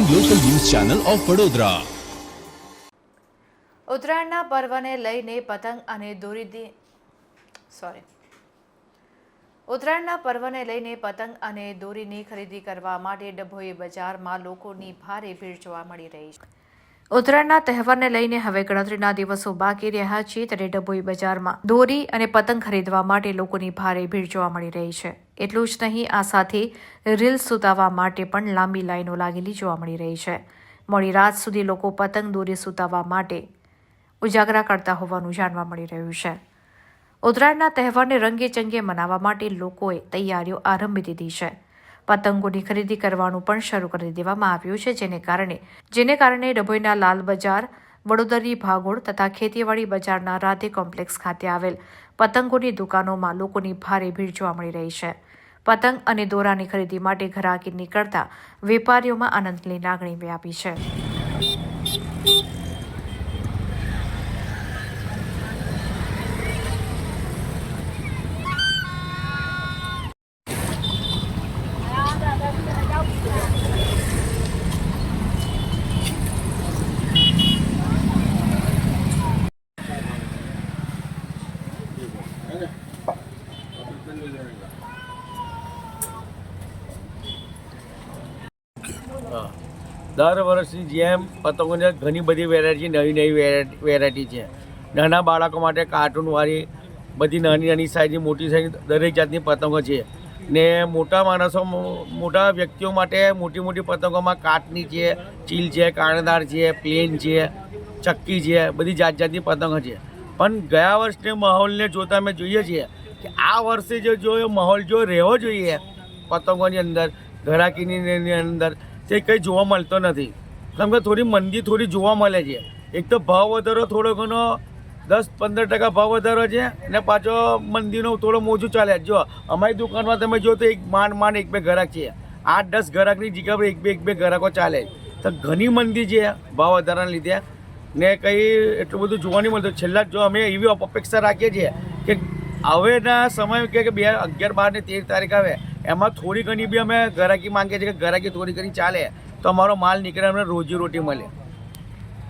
Channel of Vadodara ઉત્તરાયણના પર્વને લઈને પતંગ અને દોરીથી સોરી ઉત્તરાયણના પર્વને લઈને પતંગ અને દોરીની ખરીદી કરવા માટે ડભોઈ બજારમાં લોકોની ભારે ભીડ જોવા મળી રહી છે. ઉત્તરાયણના તહેવારને લઈને હવે ગણતરીના દિવસો બાકી રહ્યા છે ત્યારે ડભોઈ બજારમાં દોરી અને પતંગ ખરીદવા માટે લોકોની ભારે ભીડ જોવા મળી રહી છે. એટલું જ નહીં, આ સાથે રીલ્સ સુતાવવા માટે પણ લાંબી લાઈનો લાગેલી જોવા મળી રહી છે. મોડી રાત સુધી લોકો પતંગ દોરી સુતાવવા માટે ઉજાગરા કરતા હોવાનું જાણવા મળી રહ્યું છે. ઉત્તરાયણના તહેવારને રંગે ચંગે મનાવવા માટે લોકોએ તૈયારીઓ આરંભી દીધી છે. પતંગોની ખરીદી કરવાનું પણ શરૂ કરી દેવામાં આવ્યું છે, જેને કારણે જેને કારણે ડભોઈના લાલ બજાર, વડોદરી ભાગોળ તથા ખેતીવાડી બજારના રાધે કોમ્પ્લેક્સ ખાતે આવેલ પતંગોની દુકાનોમાં લોકોની ભારે ભીડ જોવા મળી રહી છે. પતંગ અને દોરાની ખરીદી માટે ઘરાકી નીકળતા વેપારીઓમાં આનંદની લાગણી વ્યાપી છે. દર વર્ષની જેમ પતંગોની ઘણી બધી વેરાયટી નવી નવી વેરાયટી છે. નાના બાળકો માટે કાર્ટૂનવાળી બધી નાની નાની સાઈઝની મોટી સાઈઝ દરેક જાતની પતંગો છે. ને મોટા માણસો, મોટા વ્યક્તિઓ માટે મોટી મોટી પતંગોમાં કાટની છે, ચીલ છે, કાણેદાર છે પ્લેન છે, ચક્કી છે, બધી જાત જાતની પતંગો છે. પણ ગયા વર્ષને માહોલને જોતા અમે જોઈએ છીએ કે આ વર્ષે જો જો માહોલ જો રહેવો જોઈએ, પતંગોની અંદર ઘરાકીની અંદર, તે કંઈ જોવા મળતો નથી. કેમ કે થોડી મંદી થોડી જોવા મળે છે. એક તો ભાવ વધારો થોડો ઘણો, દસ પંદર ટકા ભાવ વધારો છે અને પાછો મંદીનો થોડો મોજું ચાલે. જો, અમારી દુકાનમાં તમે જો તો એક માંડ માંડ એક બે ઘરાક છે. આઠ દસ ઘરાકની જગ્યા પર એક બે એક બે ઘરાકો ચાલે. તો ઘણી મંદી છે ભાવ વધારાના લીધે. ને કંઈ એટલું બધું જોવા નહીં મળતું. છેલ્લા જો અમે એવી અપેક્ષા રાખીએ છીએ કે હવેના સમય કે બે અગિયાર, બાર ને તેર તારીખ આવે, એમાં થોડી ઘણી બી અમે ઘરાકી માંગીએ છીએ કે ઘરાકી થોડી ઘણી ચાલે, તો અમારો માલ નીકળે, અમને રોજી રોટી મળે.